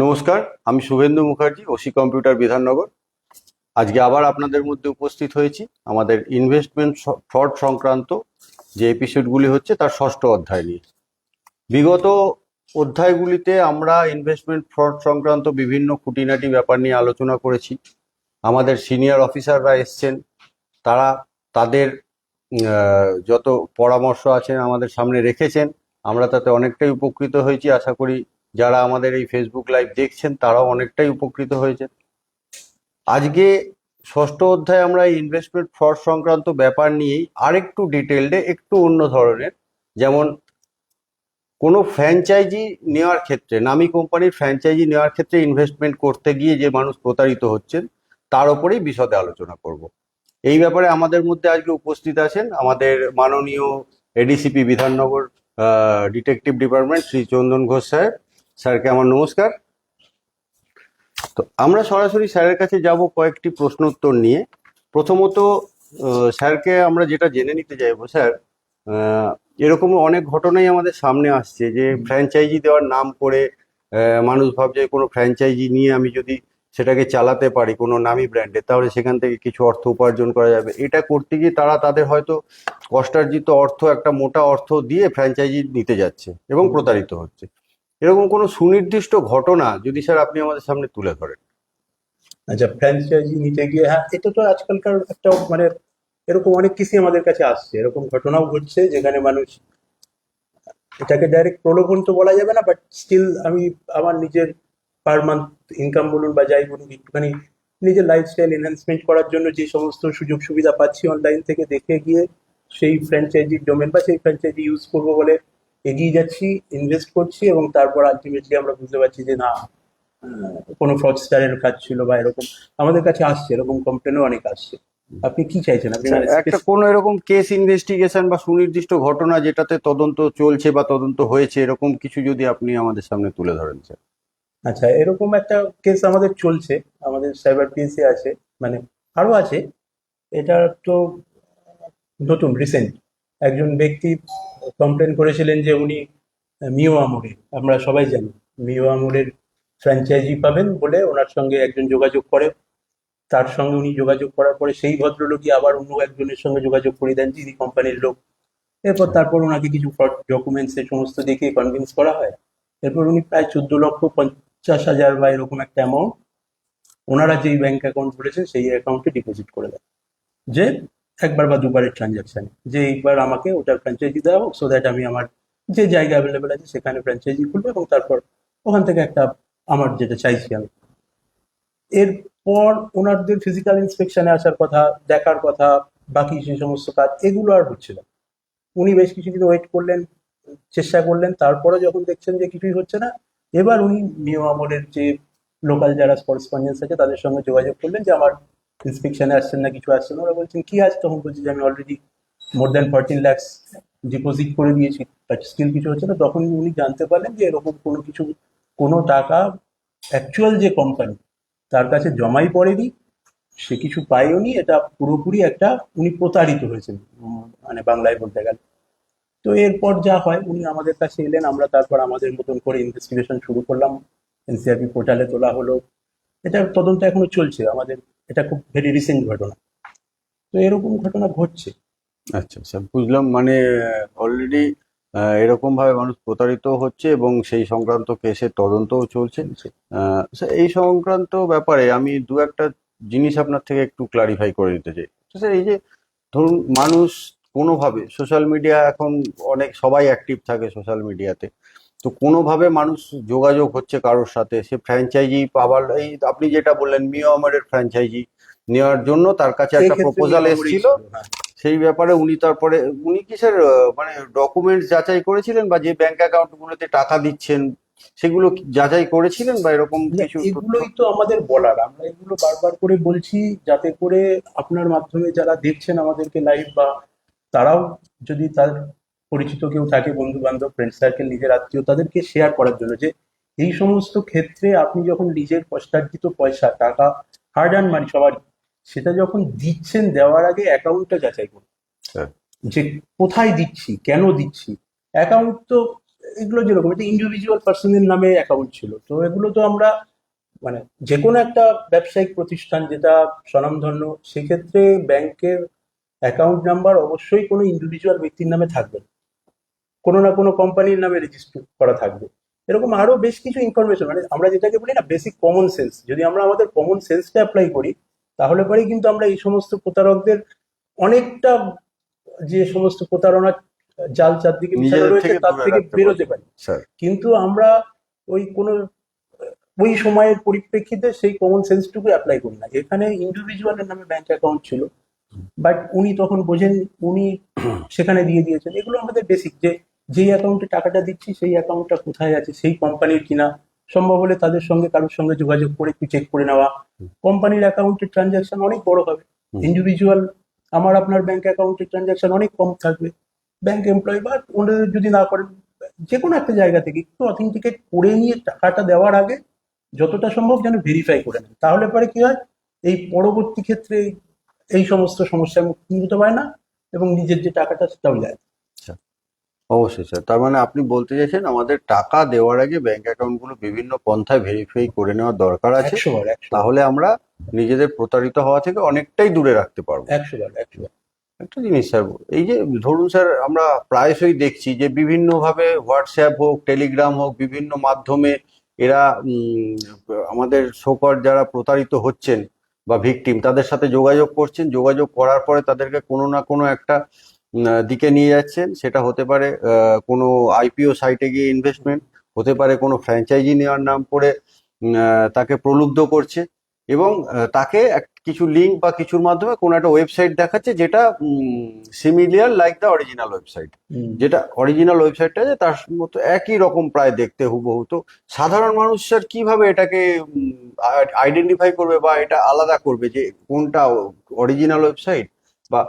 নমস্কার, আমি Suvendu Mukherjee, OC computer Bidhannagar. আজকে আবার আপনাদের মধ্যে উপস্থিত হয়েছি। আমাদের ইনভেস্টমেন্ট ফ্রড সংক্রান্ত যে এপিসোডগুলি হচ্ছে তার ষষ্ঠ অধ্যায় নিয়ে। বিগত অধ্যায়গুলিতে আমরা ইনভেস্টমেন্ট ফ্রড সংক্রান্ত বিভিন্ন খুঁটিনাটি ব্যাপার নিয়ে আলোচনা করেছি। আমাদের সিনিয়র অফিসাররা এসছেন। তারা তাদের যত পরামর্শ আছেন আমাদের সামনে রেখেছেন। আমরা তাতে অনেকটাই উপকৃত হয়েছি, আশা করি যারা আমাদের এই ফেসবুক লাইভ দেখছেন, তারাও অনেকটাই উপকৃত হয়েছেন। আজকে ষষ্ঠ অধ্যায়ে আমরা ইনভেস্টমেন্ট ফ্রড সংক্রান্ত ব্যাপার নিয়েই আরেকটু ডিটেলডে একটু অন্য ধরনের, যেমন কোনো ফ্র্যাঞ্চাইজি নেওয়ার ক্ষেত্রে, নামি কোম্পানির ফ্র্যাঞ্চাইজি নেওয়ার ক্ষেত্রে ইনভেস্টমেন্ট করতে গিয়ে যে মানুষ প্রতারিত হচ্ছেন, তার উপরেই বিশদে আলোচনা করব। এই ব্যাপারে আমাদের মধ্যে আজকে উপস্থিত আছেন আমাদের মাননীয় ADCP Bidhannagar detective department Shri Chandan Ghosh sir স্যারকে আমার নমস্কার। তো আমরা সরাসরি স্যারের কাছে যাব কয়েকটি প্রশ্ন উত্তর নিয়ে। প্রথমত স্যারকে আমরা যেটা জেনে নিতে চাইব স্যার এরকম অনেক ঘটনাই আমাদের সামনে আসছে যে ফ্র্যাঞ্চাইজি দেওয়ার নাম করে মানুষ ভাবছে কোনো ফ্র্যাঞ্চাইজি নিয়ে আমি যদি সেটাকে চালাতে পারি কোনো নামি ব্র্যান্ডে তাহলে সেখান থেকে কিছু অর্থ উপার্জন করা যাবে। এটা করতে গিয়ে তারা তাদের হয়তো কষ্টার্জিত অর্থ একটা মোটা অর্থ দিয়ে ফ্র্যাঞ্চাইজি নিতে যাচ্ছে এবং প্রতারিত হচ্ছে। এরকম কোনো সুনির্দিষ্ট ঘটনা যদি স্যার আপনি আমাদের সামনে তুলে ধরেন। আচ্ছা ফ্র্যাঞ্চাইজি নিতে গিয়ে হ্যাঁ এটা তো আজকালকার একটা মানে এরকম অনেক কিছুই আমাদের কাছে আসছে। এরকম ঘটনাও ঘটছে যেখানে মানুষ এটাকে ডাইরেক্ট প্রলোভন তো বলা যাবে না বাট স্টিল আমি আমার নিজের পার মান্থ ইনকাম বলুন বা যাই বলুন, একটুখানি নিজের লাইফস্টাইল এনহ্যান্সমেন্ট করার জন্য যে সমস্ত সুযোগ সুবিধা পাচ্ছি অনলাইন থেকে দেখে গিয়ে সেই ফ্র্যাঞ্চাইজির ডোমেন বা সেই ফ্র্যাঞ্চাইজি ইউজ করব বলে এগিয়ে যাচ্ছি ইনভেস্ট করছি এবং তারপর আলটিমেটলি আমরা বুঝতে পারছি যে না কোনো ফ্রডস্টারের কাজ ছিল বা এরকম আমাদের কাছে আসছে এরকম কমপ্লেনও অনেক আসছে। আপনি কি চাইছেন? আপনি মানে একটা কোনো এরকম কেস ইনভেস্টিগেশন বা সুনির্দিষ্ট ঘটনা যেটাতে তদন্ত চলছে বা তদন্ত হয়েছে এরকম কিছু যদি আপনি আমাদের সামনে তুলে ধরেন স্যার। আচ্ছা এরকম একটা কেস আমাদের চলছে আমাদের সাইবার পিএসি আছে মানে আরও আছে। এটা তো নতুন রিসেন্ট একজন ব্যক্তি কমপ্লেন করেছিলেন যে উনি মিও আমুরে, আমরা সবাই জানি। মিও আমুরের ফ্র্যাঞ্চাইজি পাবেন বলে ওনার সঙ্গে একজন যোগাযোগ করে। তার সঙ্গে উনি যোগাযোগ করার পরে সেই ভদ্রলোকই আবার অন্য একজনের সঙ্গে যোগাযোগ করে দেন, যিনি কোম্পানির লোক। এরপর তারপর ওনাকে কিছু ফ্রড ডকুমেন্টস এ সমস্ত দেখিয়ে কনভিন্স করা হয়। এরপর উনি প্রায় চোদ্দ লক্ষ পঞ্চাশ হাজার বা এরকম একটা অ্যামাউন্ট ওনারা যেই ব্যাংক অ্যাকাউন্ট খুলেছেন সেই অ্যাকাউন্টে ডিপোজিট করে দেন। যে একবার বা দুবারের ট্রানজাকশানে যে এইবার আমাকে ওটার ফ্র্যাঞ্চাইজি দেওয়া হোক সো দ্যাট আমি আমার যে জায়গা অ্যাভেলেবেল আছে সেখানে ফ্র্যাঞ্চাইজি খুলবো এবং তারপর ওখান থেকে একটা আমার যেটা চাইছি আমি। এরপর ওনারদের ফিজিক্যাল ইন্সপেকশনে আসার কথা, দেখার কথা, বাকি যে সমস্ত কাজ, এগুলো আর হচ্ছে না। উনি বেশ কিছুদিন ওয়েট করলেন, চেষ্টা করলেন, তারপরে যখন দেখছেন যে কিছুই হচ্ছে না, এবার উনি নিউ আমলের যে লোকাল যারা করেসপন্ডেন্স আছে তাদের সঙ্গে যোগাযোগ করলেন যে আমার ইন্সপেকশনে আসছেন না, কিছু আসছে না, ওরা বলছেন, কি আছে? তখন বলছি যে, আমি already more than fourteen lakhs deposit করে দিয়েছি বাট স্টিল কিছু হচ্ছে না। তখন উনি জানতে পারলেন যে, এরকম কোনো কিছু, কোনো টাকা অ্যাকচুয়াল যে কোম্পানি তার কাছে জমাই পড়েনি, সে কিছু পায়ওনি এটা পুরোপুরি একটা উনি প্রতারিত হয়েছেন মানে বাংলায় বলতে গেলে। তো এরপর যা হয়, উনি আমাদের কাছে এলেন, আমরা তারপর আমাদের মতন করে ইনভেস্টিগেশন শুরু করলাম, এনসিআরপি পোর্টালে তোলা হলো, এটা তদন্ত এখনও চলছে, আমাদের এটা খুব ভেরি রিসেন্ট ঘটনা। তো এরকম ঘটনা ঘটছে। আচ্ছা আচ্ছা বুঝলাম মানে অলরেডি এরকম ভাবে মানুষ প্রতারিত হচ্ছে এবং সেই সংক্রান্ত কেসের তদন্তও চলছে। স্যার এই সংক্রান্ত ব্যাপারে আমি দু একটা জিনিস আপনার থেকে একটু ক্লারিফাই করে দিতে চাই। স্যার এই যে ধরুন মানুষ কোনোভাবে সোশ্যাল মিডিয়া এখন অনেক সবাই অ্যাক্টিভ থাকে সোশ্যাল মিডিয়াতে তো। কোনোভাবে মানুষ যোগাযোগ হচ্ছে কারোর সাথে সে ফ্র্যাঞ্চাইজি পাওয়ার এই আপনি যেটা বললেন মিও আমারের ফ্র্যাঞ্চাইজি নেওয়ার জন্য তার কাছে একটা প্রপোজাল এসেছিল। হ্যাঁ। সেই ব্যাপারে উনি তারপরে উনি কি স্যার আহ, মানে ডকুমেন্টস যাচাই করেছিলেন বা যে ব্যাংক অ্যাকাউন্টগুলোতে টাকা দিচ্ছেন সেগুলো যাচাই করেছিলেন বা এরকম কিছু এগুলোই তো আমাদের বলার। আমরা এগুলো বারবার করে বলছি যাতে করে আপনার মাধ্যমে যারা দেখছেন আমাদেরকে লাইভ বা তারাও যদি তার পরিচিত কেউ থাকে বন্ধু বান্ধব ফ্রেন্ড সার্কেল নিজের আত্মীয় তাদেরকে শেয়ার করার জন্য যে এই সমস্ত ক্ষেত্রে আপনি যখন নিজের কষ্টার্জিত পয়সা টাকা হার্ড অ্যান্ড মানি সবারই সেটা যখন দিচ্ছেন দেওয়ার আগে অ্যাকাউন্টটা যাচাই করুন। হ্যাঁ। যে কোথায় দিচ্ছি কেন দিচ্ছি? অ্যাকাউন্ট তো এগুলো যেরকম এটা ইন্ডিভিজুয়াল পার্সনের নামে অ্যাকাউন্ট ছিল। তো এগুলো তো আমরা মানে যে কোনো একটা ব্যবসায়িক প্রতিষ্ঠান যেটা স্বনামধন্য সেক্ষেত্রে ব্যাংকের অ্যাকাউন্ট নাম্বার অবশ্যই কোনো ইন্ডিভিজুয়াল ব্যক্তির নামে থাকবে কোনো না কোনো কোম্পানির নামে রেজিস্টার করা থাকবে। এরকম আরও বেশ কিছু ইনফরমেশন মানে আমরা যেটাকে বলি না বেসিক কমন সেন্স যদি আমরা আমাদের কমন সেন্সটা অ্যাপ্লাই করি তাহলে পরে কিন্তু আমরা এই সমস্ত প্রতারকদের অনেকটা যে সমস্ত প্রতারণা জাল চারদিকে রয়েছে তার থেকে বেরোতে পারি। কিন্তু আমরা ওই কোনো ওই সময়ের পরিপ্রেক্ষিতে সেই কমন সেন্সটুকু অ্যাপ্লাই করি না। এখানে ইন্ডিভিজুয়ালের নামে ব্যাংক অ্যাকাউন্ট ছিল। বাট উনি তখন বোঝেন উনি সেখানে দিয়ে দিয়েছেন। এগুলো আমাদের বেসিক যে যেই অ্যাকাউন্টে টাকাটা দিচ্ছি সেই অ্যাকাউন্টটা কোথায় আছে সেই কোম্পানির কিনা। সম্ভব হলে তাদের সঙ্গে কারোর সঙ্গে যোগাযোগ করে একটু চেক করে নেওয়া। কোম্পানির অ্যাকাউন্টের ট্রানজাকশন অনেক বড় হবে। ইন্ডিভিজুয়াল আমার আপনার ব্যাংক অ্যাকাউন্টের ট্রানজাকশন অনেক কম থাকবে। ব্যাংক এমপ্লয়ি বা ওনাদের যদি না করেন যে কোনো একটা জায়গা থেকে একটু অথেন্টিকেট করে নিয়ে টাকাটা দেওয়ার আগে যতটা সম্ভব যেন ভেরিফাই করে নেন। তাহলে পরে কি হয় এই পরবর্তী ক্ষেত্রে এই সমস্ত সমস্যার মুক্তি হতে পারে না এবং নিজের যে টাকাটা সেটাও যায় অবশ্যই স্যার। তার মানে আপনি বলতে চাইছেন আমাদের টাকা দেওয়ার আগে ব্যাংক অ্যাকাউন্টগুলো বিভিন্ন পন্থায় ভেরিফাই করে নেওয়ার দরকার আছে। তাহলে আমরা নিজেদের প্রতারিত হওয়া থেকে অনেকটাই দূরে রাখতে পারব। একশো বার একশো বার। একটা জিনিস স্যার এই যে ধরুন স্যার আমরা প্রায়শই দেখছি যে বিভিন্ন ভাবে হোয়াটসঅ্যাপ হোক টেলিগ্রাম হোক বিভিন্ন মাধ্যমে এরা আমাদের শোকর যারা প্রতারিত হচ্ছেন বা ভিকটিম তাদের সাথে যোগাযোগ করছেন, যোগাযোগ করার পরে তাদেরকে কোনো না কোনো একটা দিকে নিয়ে যাচ্ছেন। সেটা হতে পারে কোনো আইপিও সাইটে গিয়ে ইনভেস্টমেন্ট হতে পারে কোনো ফ্র্যাঞ্চাইজি নেওয়ার নাম করে তাকে প্রলুব্ধ করছে এবং তাকে এক- কিছু লিঙ্ক বা কিছুর মাধ্যমে কোনো একটা ওয়েবসাইট দেখাচ্ছে যেটা similar like the original website. যেটা অরিজিনাল ওয়েবসাইটটা যে তার মতো একই রকম প্রায় দেখতে হুবহু। তো সাধারণ মানুষ স্যার কীভাবে এটাকে আইডেন্টিফাই করবে বা এটা আলাদা করবে যে কোনটা অরিজিনাল ওয়েবসাইট বা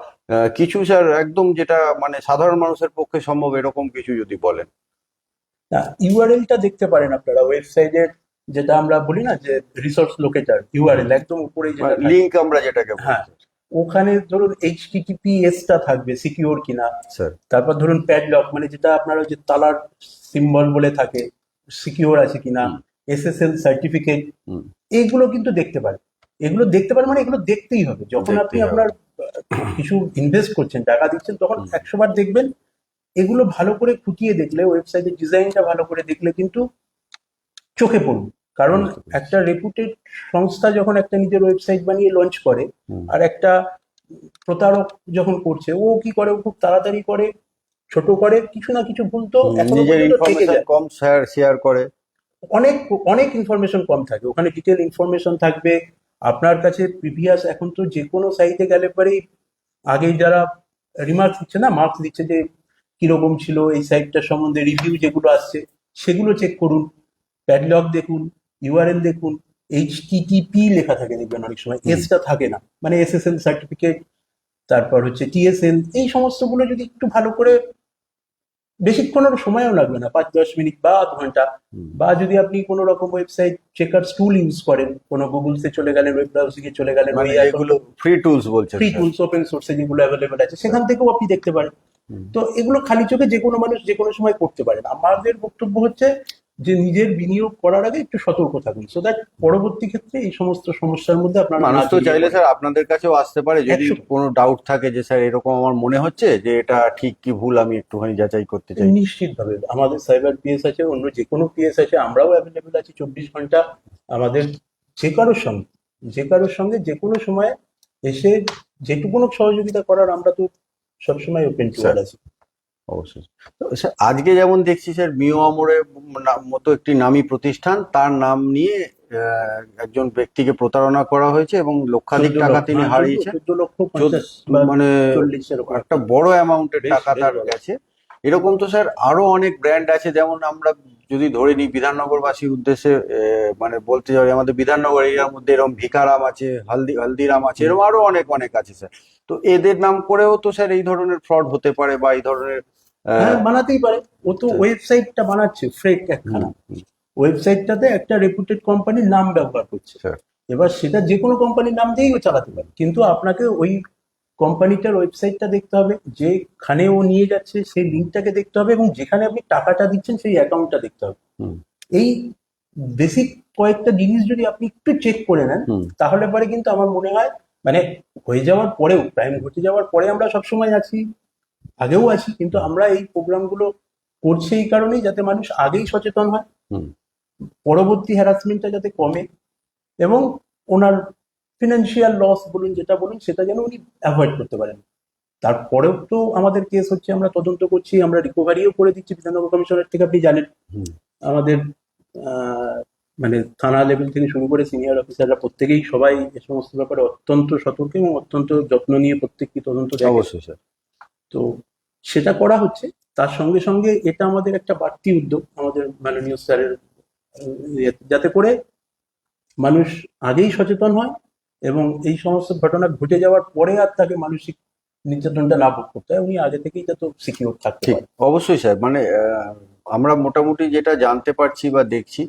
কিছু স্যার একদম যেটা মানে সাধারণ মানুষের পক্ষে সম্ভব এরকম কিছু যদি বলেন। না ইউআরএলটা দেখতে পারেন আপনারা ওয়েবসাইটের যেটা আমরা বলি না যে রিসোর্স লোকেটার ইউআরএল একদম উপরে যেটা থাকে, লিঙ্ক আমরা যেটাকে হ্যাঁ। ওখানে ধরুন এইচটিটিপিএস টা থাকবে সিকিউর কিনা স্যার তারপর ধরুন প্যাডলক মানে যেটা আপনারা যে তালার সিম্বল বলে থাকে সিকিউর আছে কিনা। SSL certificate. এইগুলো কিন্তু দেখতে পারেন এগুলো দেখতে পারেন মানে এগুলো দেখতেই হবে যখন আপনি আপনার কিছু ইনভেস্ট করছেন টাকা দিচ্ছেন তখন। একশো বার দেখবেন এগুলো ভালো করে খুঁটিয়ে দেখলে ওয়েবসাইটের ডিজাইনটা ভালো করে দেখলে কিন্তু চোখে পড়বে কারণ একটা রেপুটেড সংস্থা যখন একটা নিজের ওয়েবসাইট বানিয়ে লঞ্চ করে আর একটা প্রতারক যখন করছে ও কি করে? খুব তাড়াতাড়ি করে ছোট করে কিছু না কিছু ভুল তো নিজের ইনফরমেশন কম শেয়ার শেয়ার করে। অনেক অনেক ইনফরমেশন কম থাকে ওখানে ডিটেল ইনফরমেশন থাকবে। আপনার কাছে প্রিভিয়াস এখন তো যে কোনো সাইটে গেলে পরে আগে যারা রিমার্কস দিচ্ছে না মার্কস দিচ্ছে যে কীরকম ছিল এই সাইটটার সম্বন্ধে রিভিউ যেগুলো আসছে সেগুলো চেক করুন প্যাডলগ দেখুন ইউআরএল দেখুন এইচটিটিপি লেখা থাকে দেখবেন অনেক সময়। এসটা থাকে না। মানে এসএসএল সার্টিফিকেট তারপর হচ্ছে টিএসএল এই সমস্তগুলো যদি একটু ভালো করে বেশিক্ষণের সময়ও লাগবে না পাঁচ দশ মিনিট বা আধ ঘণ্টা। বা যদি আপনি কোনো রকম ওয়েবসাইট চেকার টুল ইউজ করেন কোনো গুগলসে চলে গেলেন ওয়েব ব্রাউজিং এ চলে গেলেন মানে এগুলো ফ্রি টুলস বলছেন ফ্রি টুলস ওপেন সোর্সে যেগুলো অ্যাভেলেবেল আছে সেখান থেকেও আপনি দেখতে পারেন। তো এগুলো খালি চোখে যে কোনো মানুষ যে কোনো সময় করতে পারেন। আমাদের বক্তব্য হচ্ছে যে নিজের বিনিয়োগ করার আগে একটু সতর্ক থাকুন। সো দ্যাট পরবর্তী ক্ষেত্রে এই সমস্ত সমস্যার মধ্যে আপনারা মানুষ তো চাইলে স্যার আপনাদের কাছেও আসতে পারে যদি কোনো ডাউট থাকে যে স্যার এরকম আমার মনে হচ্ছে যে এটা ঠিক কি ভুল আমি একটুখানি যাচাই করতে চাই। নিশ্চিতভাবে আমাদের সাইবার পিএস আছে অন্য যে কোনো পিএস আছে আমরাও অ্যাভেলেবেল আছি চব্বিশ ঘণ্টা। আমাদের যে কারোর সঙ্গে যে কারোর সঙ্গে যে কোনো সময় এসে যেটুকুনো সহযোগিতা করার আমরা তো সবসময় ওপেন টু আছি। অবশ্যই। স্যার আজকে যেমন দেখছি স্যার মিও আমরের মতো একটি নামী প্রতিষ্ঠান তার নাম নিয়ে আহ, একজন ব্যক্তিকে প্রতারণা করা হয়েছে এবং লক্ষাধিক টাকা তিনি হ্যাঁ, হারিয়েছেন। 14 লক্ষ পঞ্চাশ বা মানে একটা বড় অ্যামাউন্টের টাকা তার গেছে। এরকম তো স্যার আরও অনেক ব্র্যান্ড আছে যেমন আমরা যদি ধরে নিই বিধাননগরবাসীর উদ্দেশ্যে আহ, মানে বলতে যাই আমাদের বিধাননগর এরিয়ার মধ্যে এরকম ভিকারাম আছে হালদি হলদিরাম আছে এরকম আরও অনেক অনেক আছে স্যার। তো এদের নাম করেও তো স্যার এই ধরনের ফ্রড হতে পারে বা এই ধরনের বানাতেই পারে। ও তো আচ্ছা। ওয়েবসাইটটা বানাচ্ছে ফ্রেক একখানা। ওয়েবসাইটটাতে একটা রেপুটেড কোম্পানির নাম ব্যবহার করছে। এবার সেটা যে কোনো কোম্পানির নাম দিয়েই ও চালাতে পারে। কিন্তু আপনাকে ওই কোম্পানিটার ওয়েবসাইটটা দেখতে হবে যেখানে ও নিয়ে যাচ্ছে সেই লিঙ্কটাকে দেখতে হবে এবং যেখানে আপনি টাকাটা দিচ্ছেন সেই অ্যাকাউন্টটা দেখতে হবে। এই বেসিক কয়েকটা জিনিস যদি আপনি একটু চেক করে নেন তাহলে পরে কিন্তু আমার মনে হয় মানে হয়ে যাওয়ার পরেও ক্রাইম ঘটে যাওয়ার পরে আমরা সবসময় আছি। আগেও আছি কিন্তু আমরা এই প্রোগ্রামগুলো করছি এই কারণেই যাতে মানুষ আগেই সচেতন হয়। পরবর্তী হ্যারাসমেন্টটা যাতে কমে এবং ওনার ফিনান্সিয়াল লস বলুন যেটা বলুন সেটা যেন উনি অ্যাভয়েড করতে পারেন। তারপরেও তো আমাদের কেস হচ্ছে আমরা তদন্ত করছি আমরা রিকভারিও করে দিচ্ছি বিধাননগর কমিশনের থেকে আপনি জানেন। আমাদের আহ, মানে থানা লেভেল থেকে শুরু করে সিনিয়র অফিসাররা প্রত্যেকেই সবাই এ সমস্ত ব্যাপারে অত্যন্ত সতর্ক এবং অত্যন্ত যত্ন নিয়ে প্রত্যেকটি তদন্ত অবশ্যই স্যার। তো সেটা করা হচ্ছে। তার সঙ্গে সঙ্গে এটা আমাদের একটা বাড়তি উদ্যোগ আমাদের মাননীয় স্যারের যাতে করে মানুষ আগেই সচেতন হয় এবং এই সমস্ত ঘটনা ঘটে যাওয়ার পরে আর তাকে মানসিক নির্যাতনটা না ভোগ করতে হয় উনি আগে থেকেই যাতে সিকিউর থাকতে অবশ্যই স্যার মানে আহ, আমরা মোটামুটি যেটা জানতে পারছি বা দেখছি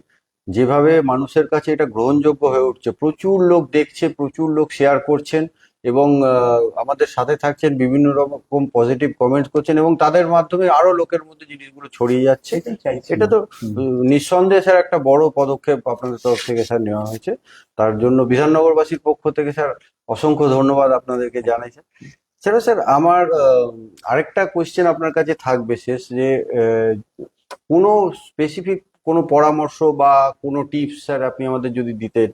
যেভাবে মানুষের কাছে এটা গ্রহণযোগ্য হয়ে উঠছে প্রচুর লোক দেখছে প্রচুর লোক শেয়ার করছেন এবং আমাদের সাথে থাকছেন বিভিন্ন রকম পজিটিভ কমেন্টস করছেন এবং তাদের মাধ্যমে আরও লোকের মধ্যে জিনিসগুলো ছড়িয়ে যাচ্ছে। এটা তো নিঃসন্দেহে স্যার একটা বড় পদক্ষেপ আপনাদের তরফ থেকে স্যার নেওয়া হয়েছে। তার জন্য বিধাননগরবাসীর পক্ষ থেকে স্যার অসংখ্য ধন্যবাদ আপনাদেরকে জানাই স্যার। স্যার স্যার আমার আরেকটা কোয়েশ্চেন আপনার কাছে থাকবে শেষ যে কোনো স্পেসিফিক কোনো পরামর্শ বা কোনো টিপস স্যার আপনি আমাদের যদি দিতেন?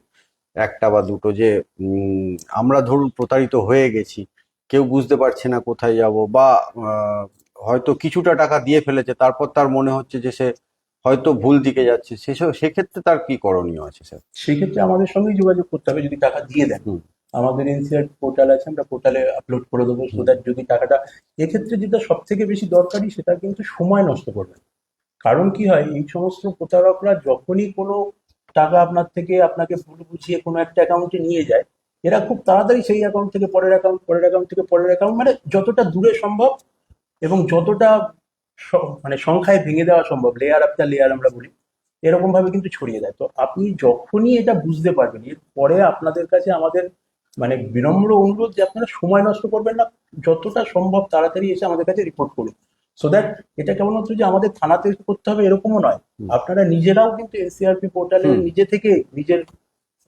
একটা বা দুটো যে আমরা ধরুন প্রতারিত হয়ে গেছি কেউ বুঝতে পারছে না কোথায় যাব বা হয়তো কিছুটা টাকা দিয়ে ফেলেছে তারপর তার মনে হচ্ছে যে সে হয়তো ভুল দিকে যাচ্ছে সেসব সেক্ষেত্রে তার কি করণীয় আছে স্যার? সেক্ষেত্রে আমাদের সঙ্গেই যোগাযোগ করতে হবে যদি টাকা দিয়ে দেন। আমাদের এনসিআর পোর্টাল আছে আমরা পোর্টালে আপলোড করে দেবো সো দ্যাট যদি টাকাটা এক্ষেত্রে যেটা সব থেকে বেশি দরকারি সেটা কিন্তু সময় নষ্ট করবেন। কারণ কি হয় এই সমস্ত প্রতারকরা যখনই কোনো টাকা আপনার থেকে আপনাকে ভুল বুঝিয়ে কোনো একটা অ্যাকাউন্টে নিয়ে যায়, এরা খুব তাড়াতাড়ি সেই অ্যাকাউন্ট থেকে পরের অ্যাকাউন্ট পরের অ্যাকাউন্ট থেকে পরের অ্যাকাউন্ট মানে যতটা দূরে সম্ভব এবং যতটা মানে সংখ্যায় ভেঙে দেওয়া সম্ভব লেয়ার আফটার লেয়ার আমরা বলি, এরকম ভাবে কিন্তু ছড়িয়ে দেয়। তো আপনি যখনই এটা বুঝতে পারবেন পরে আপনাদের কাছে আমাদের মানে বিনম্র অনুরোধ যে আপনারা সময় নষ্ট করবেন না, যতটা সম্ভব তাড়াতাড়ি এসে আমাদের কাছে রিপোর্ট করুন। সো দ্যাট এটা কেবলমাত্র যে আমাদের থানাতে করতে হবে এরকমও নয়। আপনারা নিজেরাও কিন্তু এনসিআরপি পোর্টালে নিজে থেকে নিজের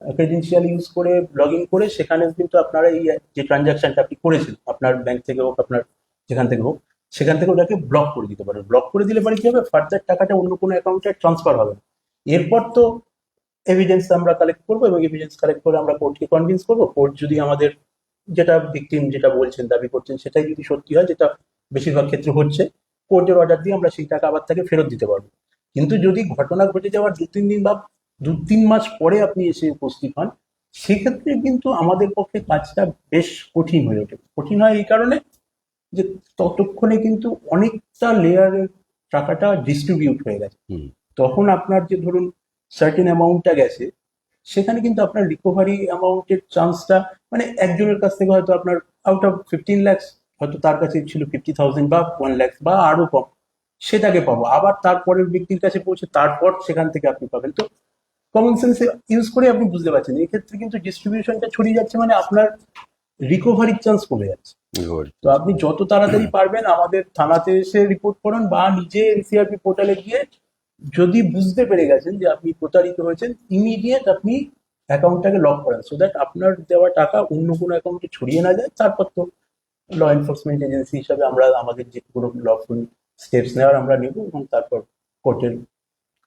ক্রেডেন্সিয়াল ইউজ করে লগ ইন করে সেখানে কিন্তু আপনারা এই যে ট্রানজাকশনটা আপনি করেছেন আপনার ব্যাংক থেকে হোক আপনার যেখান থেকে হোক সেখান থেকে ওটাকে ব্লক করে দিতে পারেন। ব্লক করে দিলে পরে কি হবে? ফার্দার টাকাটা অন্য কোনো অ্যাকাউন্টে ট্রান্সফার হবে এরপর তো এভিডেন্স আমরা কালেক্ট করব এবং এভিডেন্স কালেক্ট করে আমরা কোর্টকে কনভিন্স করব। কোর্ট যদি আমাদের যেটা ভিকটিম যেটা বলছেন দাবি করছেন সেটাই যদি সত্যি হয় যেটা বেশিরভাগ ক্ষেত্রে হচ্ছে কোর্টের অর্ডার দিয়ে আমরা সেই টাকা আবার তাকে ফেরত দিতে পারব। কিন্তু যদি ঘটনা ঘটে যাওয়ার দু তিন দিন বা দু তিন মাস পরে আপনি এসে উপস্থিত হন সেক্ষেত্রে কিন্তু আমাদের পক্ষে কাজটা বেশ কঠিন হয়ে ওঠে। কঠিন হয় এই কারণে যে ততক্ষণে কিন্তু অনেকটা লেয়ারের টাকাটা ডিস্ট্রিবিউট হয়ে গেছে। তখন আপনার যে ধরুন সার্টেন অ্যামাউন্টটা গেছে সেখানে কিন্তু আপনার রিকভারি অ্যামাউন্টের চান্সটা মানে একজনের কাছ থেকে হয়তো আপনার আউট অফ ফিফটিন ল্যাক্স হয়তো তার কাছে ছিল ফিফটি থাউজেন্ড বা ওয়ান ল্যাক্স বা আরও কম। সেটাকে পাবো। আবার তারপরের ব্যক্তির কাছে পৌঁছে তারপর সেখান থেকে আপনি পাবেন। তো কমন সেন্স ইউজ করে আপনি বুঝতে পারছেন। এই ক্ষেত্রে কিন্তু ডিস্ট্রিবিউশনটা ছড়িয়ে যাচ্ছে মানে আপনার রিকভারির চান্স কমে যাচ্ছে। তো আপনি যত তাড়াতাড়ি পারবেন আমাদের থানাতে এসে রিপোর্ট করুন বা নিজে এনসিআরপি পোর্টালে গিয়ে যদি বুঝতে পেরে গেছেন যে আপনি প্রতারিত হয়েছেন ইমিডিয়েট আপনি অ্যাকাউন্টটাকে লক করেন। সো দ্যাট আপনার দেওয়া টাকা অন্য কোনো অ্যাকাউন্টে ছড়িয়ে না যায়। তারপর তো ল এনফোর্সমেন্ট এজেন্সি হিসাবে আমরা আমাদের যে কোনো লফুল স্টেপস নেওয়ার আমরা নেব এবং তারপর কোর্টের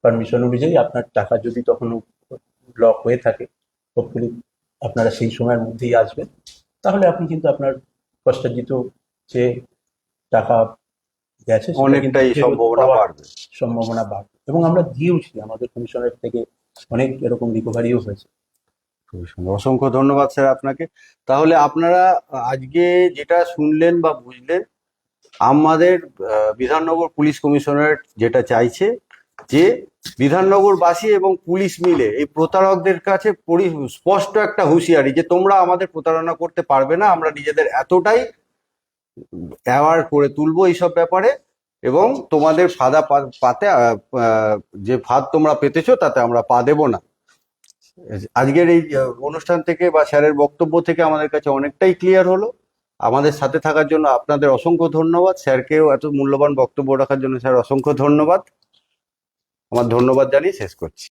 পারমিশন অনুযায়ী আপনার টাকা যদি তখনও লক হয়ে থাকে হোপফুলি আপনারা সেই সময়ের মধ্যেই আসবেন। তাহলে আপনি কিন্তু আপনার কষ্টার্জিত যে টাকা গেছে অনেকটাই সম্ভাবনা বাড়বে। সম্ভাবনা বাড়বে। এবং আমরা দিয়েওছি আমাদের কমিশনের থেকে অনেক এরকম রিকভারিও হয়েছে। খুবই সুন্দর। অসংখ্য ধন্যবাদ স্যার আপনাকে। তাহলে আপনারা আজকে যেটা শুনলেন বা বুঝলেন, আমাদের বিধাননগর পুলিশ কমিশনারেট যেটা চাইছে যে বিধাননগরবাসী এবং পুলিশ মিলে এই প্রতারকদের কাছে স্পষ্ট একটা হুঁশিয়ারি যে তোমরা আমাদের প্রতারণা করতে পারবে না, আমরা নিজেদের এতটাই অ্যাওয়ার করে তুলবো এইসব ব্যাপারে এবং তোমাদের ফাদা পাতে যে ফাঁদ তোমরা পেতেছো তাতে আমরা পা দেবো না। আজকের এই অনুষ্ঠান থেকে বা স্যারের বক্তব্য থেকে আমাদের কাছে অনেকটাই ক্লিয়ার হলো। আমাদের সাথে থাকার জন্য আপনাদের অসংখ্য ধন্যবাদ। স্যারকেও এত মূল্যবান বক্তব্য রাখার জন্য স্যার অসংখ্য ধন্যবাদ। আমার ধন্যবাদ জানিয়ে শেষ করছি।